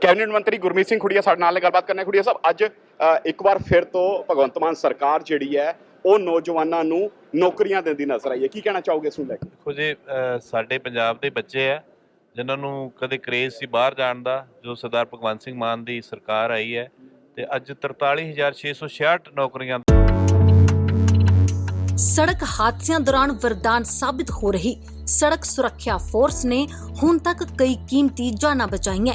Cabinet ਮੰਤਰੀ ਗੁਰਮੀਤ ਸਿੰਘ ਖੁੜੀਆ ਸਾਡੇ ਨਾਲ ਗੱਲਬਾਤ ਕਰਨੇ ਖੁੜੀਆ ਸਾਹਿਬ। ਅੱਜ ਇੱਕ ਵਾਰ ਫਿਰ ਤੋਂ ਭਗਵੰਤ ਮਾਨ ਸਰਕਾਰ ਜਿਹੜੀ ਹੈ ਉਹ ਨੌਜਵਾਨਾਂ ਨੂੰ ਨੌਕਰੀਆਂ ਦਿੰਦੀ ਨਜ਼ਰ ਆਈ ਹੈ। ਕੀ ਕਹਿਣਾ ਚਾਹੋਗੇ ਇਸ ਨੂੰ ਲੈ ਕੇ? ਦੇਖੋ ਜੀ ਸਾਡੇ ਪੰਜਾਬ ਦੇ ਬੱਚੇ ਆ ਜਿਨ੍ਹਾਂ ਨੂੰ ਕਦੇ ਕਰੇਜ਼ ਸੀ ਬਾਹਰ ਜਾਣ ਦਾ ਜੋ ਸਰਦਾਰ ਭਗਵੰਤ ਸਿੰਘ ਮਾਨ ਦੀ ਸਰਕਾਰ ਆਈ ਹੈ ਤੇ ਅੱਜ 43666 ਨੌਕਰੀਆਂ ਸੜਕ ਹਾਦਸਿਆਂ ਦੌਰਾਨ ਵਰਦਾਨ ਸਾਬਿਤ ਹੋ ਰਹੀ। ਸੜਕ ਸੁਰੱਖਿਆ ਫੋਰਸ ਨੇ ਹੁਣ ਤੱਕ ਕਈ ਕੀਮਤੀ ਜਾਨਾਂ ਬਚਾਈਆਂ।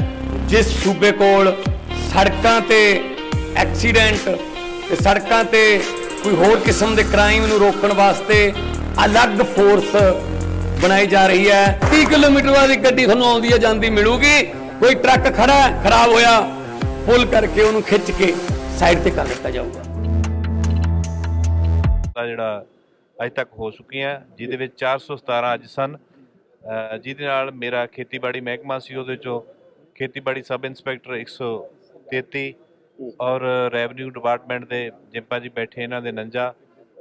ਜਿਸ ਸੂਬੇ ਕੋਲ ਸੜਕਾਂ ਤੇ ਐਕਸੀਡੈਂਟ ਤੇ ਸੜਕਾਂ ਤੇ ਕੋਈ ਹੋਰ ਕਿਸਮ ਦੇ ਕ੍ਰਾਈਮ ਨੂੰ ਰੋਕਣ ਵਾਸਤੇ ਅਲੱਗ ਫੋਰਸ ਬਣਾਈ ਜਾ ਰਹੀ ਹੈ। 30 ਕਿਲੋਮੀਟਰ ਵਾਲੀ ਗੱਡੀ ਤੁਹਾਨੂੰ ਆਉਂਦੀ ਹੈ, ਜਾਂਦੀ ਮਿਲੂਗੀ। ਕੋਈ ਟਰੱਕ ਖੜਾ ਖਰਾਬ ਹੋਇਆ, ਪੁੱਲ ਕਰਕੇ ਉਹਨੂੰ ਖਿੱਚ ਕੇ ਸਾਈਡ ਤੇ ਕਰ ਦਿੱਤਾ ਜਾਊਗਾ। ਦਾ ਜਿਹੜਾ ਅੱਜ ਤੱਕ ਹੋ ਚੁੱਕੀਆਂ, ਜਿਹਦੇ ਵਿੱਚ 417 ਅੱਜ ਸਨ। ਅਹ ਜਿਹਦੇ ਨਾਲ ਮੇਰਾ ਖੇਤੀਬਾੜੀ ਮਹਿਕਮਾ ਸੀ, ਉਹਦੇ ਚੋਂ ਖੇਤੀਬਾੜੀ ਸਬ ਇੰਸਪੈਕਟਰ 133 ਔਰ ਰੈਵਨਿਊ ਡਿਪਾਰਟਮੈਂਟ ਦੇ ਜਿੰਪਾ ਜੀ ਬੈਠੇ ਇਹਨਾਂ ਦੇ ਨੰਜਾ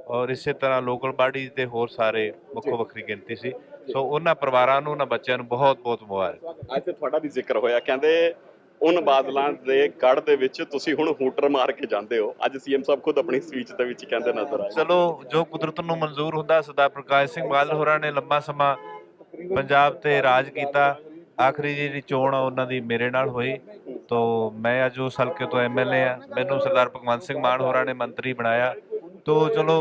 ਔਰ ਇਸੇ ਤਰ੍ਹਾਂ ਲੋਕਲ ਬਾਡੀਜ਼ ਦੇ ਹੋਰ ਸਾਰੇ ਵੱਖੋ ਵੱਖਰੀ ਗਿਣਤੀ ਸੀ। ਸੋ ਉਹਨਾਂ ਪਰਿਵਾਰਾਂ ਨੂੰ ਉਹਨਾਂ ਬੱਚਿਆਂ ਨੂੰ ਬਹੁਤ ਬਹੁਤ ਮੁਬਾਰਕ। ਅੱਜ ਤੇ ਤੁਹਾਡਾ ਵੀ ਜ਼ਿਕਰ ਹੋਇਆ ਕਹਿੰਦੇ ਉਨ ਬਾਦਲਾਂ ਦੇ ਗੜ ਦੇ ਵਿੱਚ ਤੁਸੀਂ ਹੁਣ ਹੂਟਰ ਮਾਰ ਕੇ ਜਾਂਦੇ ਹੋ। ਅੱਜ ਸੀਐਮ ਸਾਹਿਬ ਖੁਦ ਆਪਣੀ ਸਪੀਚ ਦੇ ਵਿੱਚ ਕਹਿੰਦੇ ਨਜ਼ਰ ਆਏ। ਚਲੋ ਜੋ ਕੁਦਰਤ ਨੂੰ ਮਨਜ਼ੂਰ ਹੁੰਦਾ ਸਰਦਾਰ ਪ੍ਰਕਾਸ਼ ਸਿੰਘ ਬਾਦਲ ਹੋਰਾਂ ਨੇ ਲੰਮਾ ਸਮਾਂ ਪੰਜਾਬ ਤੇ ਰਾਜ ਕੀਤਾ। ਆਖਰੀ ਜਿਹੜੀ ਚੋਣ ਆ ਉਹਨਾਂ ਦੀ ਮੇਰੇ ਨਾਲ ਹੋਈ। ਤੋ ਮੈਂ ਅੱਜ ਉਸ ਹਲਕੇ ਤੋਂ ਐਮਐਲਏ ਆ। ਮੈਨੂੰ ਸਰਦਾਰ ਭਗਵੰਤ ਸਿੰਘ ਮਾਨ ਹੋਰਾਂ ਨੇ ਮੰਤਰੀ ਬਣਾਇਆ। ਤੋ ਚਲੋ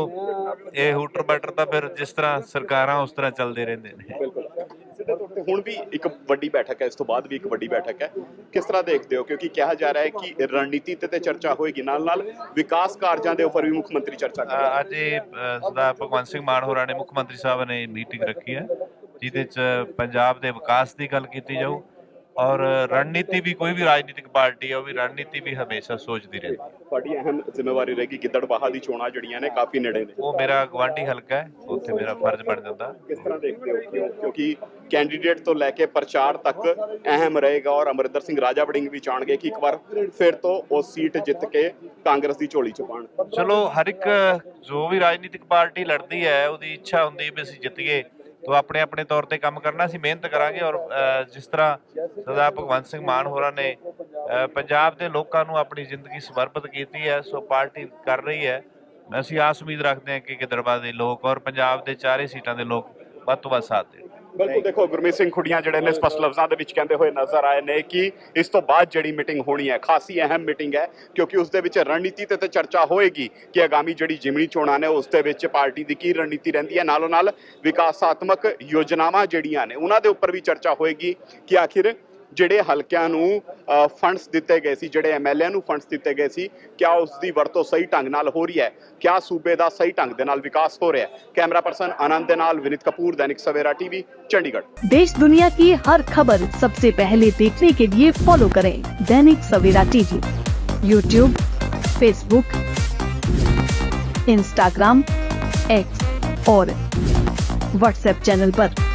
ਇਹ ਹੂਟਰ ਬੈਟਰ ਤਾਂ ਫਿਰ ਜਿਸ ਤਰ੍ਹਾਂ ਸਰਕਾਰਾਂ ਉਸ ਤਰ੍ਹਾਂ ਚੱਲਦੇ ਰਹਿੰਦੇ ਨੇ। ਬਿਲਕੁਲ। ਹੁਣ ਵੀ ਇੱਕ ਵੱਡੀ ਬੈਠਕ ਹੈ ਇਸ ਤੋਂ ਬਾਅਦ ਵੀ ਇੱਕ ਵੱਡੀ ਬੈਠਕ ਹੈ। ਕਿਸ ਤਰ੍ਹਾਂ ਦੇਖਦੇ ਹੋ? ਕਿਉਂਕਿ ਕਿਹਾ ਜਾ ਰਿਹਾ ਹੈ ਕਿ ਰਣਨੀਤੀ ਤੇ ਤੇ ਚਰਚਾ ਹੋਏਗੀ। ਨਾਲ ਨਾਲ ਵਿਕਾਸ ਕਾਰਜਾਂ ਦੇ ਉੱਪਰ ਵੀ ਮੁੱਖ ਮੰਤਰੀ ਚਰਚਾ ਕਰਨਗੇ ਅੱਜ ਸਰਦਾਰ ਭਗਵੰਤ ਸਿੰਘ ਮਾਨ ਹੋਰਾਂ ਨੇ ਮੁੱਖ ਮੰਤਰੀ ਸਾਹਿਬ ਨੇ ਮੀਟਿੰਗ ਰੱਖੀ ਹੈ। ਜਿਹਦੇ ਚ ਪੰਜਾਬ ਦੇ ਵਿਕਾਸ ਦੀ ਗੱਲ ਕੀਤੀ ਜਾਊ ਔਰ ਰਣਨੀਤੀ ਵੀ ਕੋਈ ਵੀ ਰਾਜਨੀਤਿਕ ਪਾਰਟੀ ਹੈ ਉਹ ਵੀ ਰਣਨੀਤੀ ਵੀ ਹਮੇਸ਼ਾ ਸੋਚਦੀ ਰਹਿੰਦੀ ਹੈ। ਤੁਹਾਡੀ ਅਹਿਮ ਜ਼ਿੰਮੇਵਾਰੀ ਰਹੇਗੀ ਗਿੱਦੜਬਾਹਾ ਦੀ ਚੋਣਾਂ ਜਿਹੜੀਆਂ ਨੇ ਕਾਫੀ ਨੇੜੇ ਨੇ। ਉਹ ਮੇਰਾ ਗਵਾਂਢੀ ਹਲਕਾ ਹੈ ਉੱਥੇ ਮੇਰਾ ਫਰਜ਼ ਬਣ ਜਾਂਦਾ। ਕਿਸ ਤਰ੍ਹਾਂ ਦੇਖਦੇ ਹੋ? ਕਿਉਂ- ਕਿਉਂਕਿ ਕੈਂਡੀਡੇਟ ਤੋਂ ਲੈ ਕੇ ਪ੍ਰਚਾਰ ਤੱਕ ਅਹਿਮ ਰਹੇਗਾ ਔਰ ਅਮਰਿੰਦਰ ਸਿੰਘ ਰਾਜਾ ਵੜਿੰਗ ਵੀ ਚਾਹਣਗੇ ਕਿ ਇੱਕ ਵਾਰ ਫਿਰ ਤੋਂ ਉਹ ਸੀਟ ਜਿੱਤ ਕੇ ਕਾਂਗਰਸ ਦੀ ਝੋਲੀ ਚ ਪਾਣ ਚਲੋ ਹਰ ਇੱਕ ਜੋ ਵੀ ਰਾਜਨੀਤਿਕ ਪਾਰਟੀ ਲੜਦੀ ਹੈ ਉਹਦੀ ਇੱਛਾ ਹੁੰਦੀ ਵੀ ਅਸੀਂ ਜਿੱਤੀਏ। ਤੋ ਆਪਣੇ ਆਪਣੇ ਤੌਰ ਤੇ ਕੰਮ ਕਰਨਾ ਅਸੀਂ ਮਿਹਨਤ ਕਰਾਂਗੇ ਔਰ ਜਿਸ ਤਰ੍ਹਾਂ ਸਰਦਾਰ ਭਗਵੰਤ ਸਿੰਘ ਮਾਨ ਹੋਰਾਂ ਨੇ ਪੰਜਾਬ ਦੇ ਲੋਕਾਂ ਨੂੰ ਆਪਣੀ ਜ਼ਿੰਦਗੀ ਸਮਰਪਿਤ ਕੀਤੀ ਹੈ, ਸੋ ਪਾਰਟੀ ਕਰ ਰਹੀ ਹੈ। ਅਸੀਂ ਆਸ ਉਮੀਦ ਰੱਖਦੇ ਹਾਂ ਕਿ ਗਿੱਦੜਬਾਹ ਦੇ ਲੋਕ ਔਰ ਪੰਜਾਬ ਦੇ ਚਾਰੇ ਸੀਟਾਂ ਦੇ ਲੋਕ ਵੱਧ ਤੋਂ ਵੱਧ ਸਾਥ ਦੇਣ। ਬਿਲਕੁਲ ਦੇਖੋ, ਗੁਰਮੀਤ ਸਿੰਘ ਖੁੱਡੀਆਂ ਜਿਹੜੇ ਨੇ ਸਪਸ਼ਟ ਲਫ਼ਜ਼ਾਂ ਦੇ ਵਿੱਚ ਕਹਿੰਦੇ ਹੋਏ ਨਜ਼ਰ ਆਏ ਨੇ ਕਿ ਇਸ ਤੋਂ ਬਾਅਦ ਜਿਹੜੀ ਮੀਟਿੰਗ ਹੋਣੀ ਹੈ, ਖਾਸੀ ਅਹਿਮ ਮੀਟਿੰਗ ਹੈ, ਕਿਉਂਕਿ ਉਸ ਦੇ ਵਿੱਚ ਰਣਨੀਤੀ ਤੇ ਤੇ ਚਰਚਾ ਹੋਏਗੀ ਕਿ ਆਗਾਮੀ ਜਿਹੜੀ ਜਿਮਣੀ ਚੋਣਾਂ ਨੇ, ਉਸ ਦੇ ਵਿੱਚ ਪਾਰਟੀ ਦੀ ਕੀ ਰਣਨੀਤੀ ਰਹਿੰਦੀ ਹੈ। ਨਾਲੋਂ ਨਾਲ ਵਿਕਾਸਾਤਮਕ ਯੋਜਨਾਵਾਂ ਜਿਹੜੀਆਂ ਨੇ, ਉਹਨਾਂ ਦੇ ਉੱਪਰ ਵੀ ਚਰਚਾ ਹੋਏਗੀ ਕਿ ਆਖਿਰ ਜਿਹੜੇ ਹਲਕਿਆਂ ਨੂੰ ਫੰਡਸ ਦਿੱਤੇ ਗਏ ਸੀ ਜਿਹੜੇ ਐਮਐਲਏ ਨੂੰ ਫੰਡਸ ਦਿੱਤੇ ਗਏ ਸੀ ਕਿਆ ਉਸ ਦੀ ਵਰਤੋਂ ਸਹੀ ਢੰਗ ਨਾਲ ਹੋ ਰਹੀ ਹੈ ਕਿਆ ਸੂਬੇ ਦਾ ਸਹੀ ਢੰਗ ਦੇ ਨਾਲ ਵਿਕਾਸ ਹੋ ਰਿਹਾ ਹੈ ਕੈਮਰਾ ਪਰਸਨ ਆਨੰਦ ਦੇ ਨਾਲ ਵਿਨੀਤ ਕਪੂਰ ਦੈਨਿਕ ਸਵੇਰਾ ਟੀਵੀ ਚੰਡੀਗੜ੍ਹ देश दुनिया की हर खबर सबसे पहले देखने के लिए फॉलो करें Dainik Savera TV YouTube Facebook Instagram X और व्हाट्सएप चैनल पर।